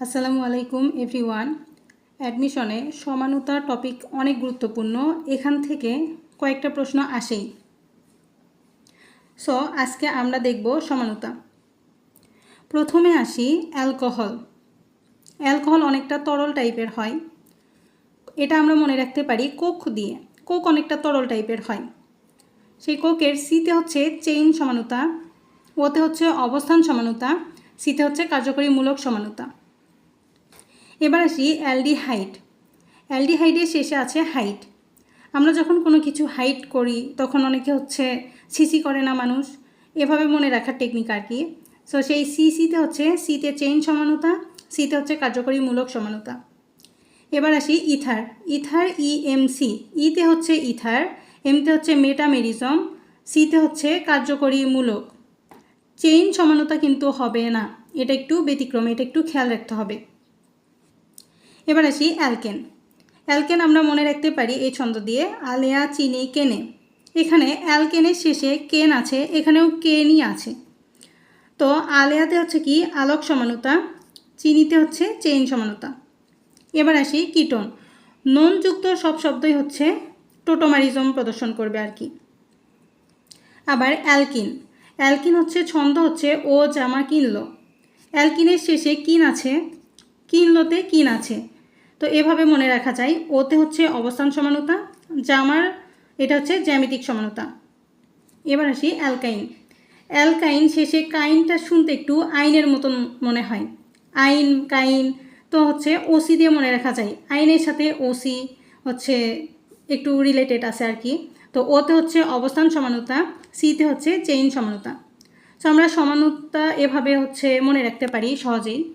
আসসালামু আলাইকুম, everyone. অ্যাডমিশনে সমানতা topic অনেক গুরুত্বপূর্ণ। এখান থেকে কয়েকটা প্রশ্ন আসেই। সো আজকে আমরা দেখব সমানতা। প্রথমে আসি অ্যালকোহল। অ্যালকোহল অনেকটা তরল টাইপের হয়। এটা আমরা মনে রাখতে পারি কোক দিয়ে। কোক অনেকটা তরল টাইপের হয়। সেই কোকের সিতে হচ্ছে চেইন সমানতা, ওতে হচ্ছে অবস্থান সমানতা, সিতে হচ্ছে কার্যকরীমূলক সমানতা। এবার আসি অ্যালডি অ্যালডিহাইড। অ্যালডিহাইডের শেষে আছে হাইট। আমরা যখন কোনো কিছু হাইট করি, তখন অনেকে হচ্ছে সিসি করে না মানুষ। এভাবে মনে রাখার টেকনিক আর কি। সো সেই সিসিতে হচ্ছে সিতে চেইন সমানতা, সিতে হচ্ছে কার্যকরীমূলক সমানতা। এবার আসি ether. Ether E M C ইতে হচ্ছে ইথার এমতে হচ্ছে মেটামেরিজম সিতে হচ্ছে কার্যকরীমূলক। চেইন সমানতা কিন্তু হবে না। এটা একটু ব্যতিক্রম, এটা একটু খেয়াল রাখতে হবে। এবার আসি অ্যালকেন। অ্যালকেন আমরা মনে রাখতে পারি এই ছন্দ দিয়ে, আলেয়া, চিনি, কেনে। এখানে অ্যালকেনের শেষে কেন আছে, এখানেও কেনই আছে। তো আলেয়াতে হচ্ছে কি, আলোক সমানতা, চিনিতে হচ্ছে চেইন সমানতা। এবার আসি কিটোন। ননযুক্ত সব শব্দই হচ্ছে টোটোমারিজম প্রদর্শন করবে আর কি। আবার অ্যালকিন। অ্যালকিন হচ্ছে, ছন্দ হচ্ছে, ও জামা কিনলো। অ্যালকিনের শেষে কিন আছে, কিনলোতে কিন আছে। তো এভাবে মনে রাখা যায়। ওতে হচ্ছে অবস্থান সমানতা জামার এটা হচ্ছে জ্যামিতিক সমানতা। এবার আসি অ্যালকাইন। অ্যালকাইন শেষে কাইনটা শুনতে একটু আইনের মতন মনে হয়। আইন, কাইন, তো হচ্ছে ওসি দিয়ে মনে রাখা যায়। আইনের সাথে ওসি হচ্ছে একটু রিলেটেড আছে আর কি। তো ওতে হচ্ছে অবস্থান সমানতা সিতে হচ্ছে চেইন সমানতা। তো আমরা সমানতা এভাবে হচ্ছে মনে রাখতে পারি সহজেই।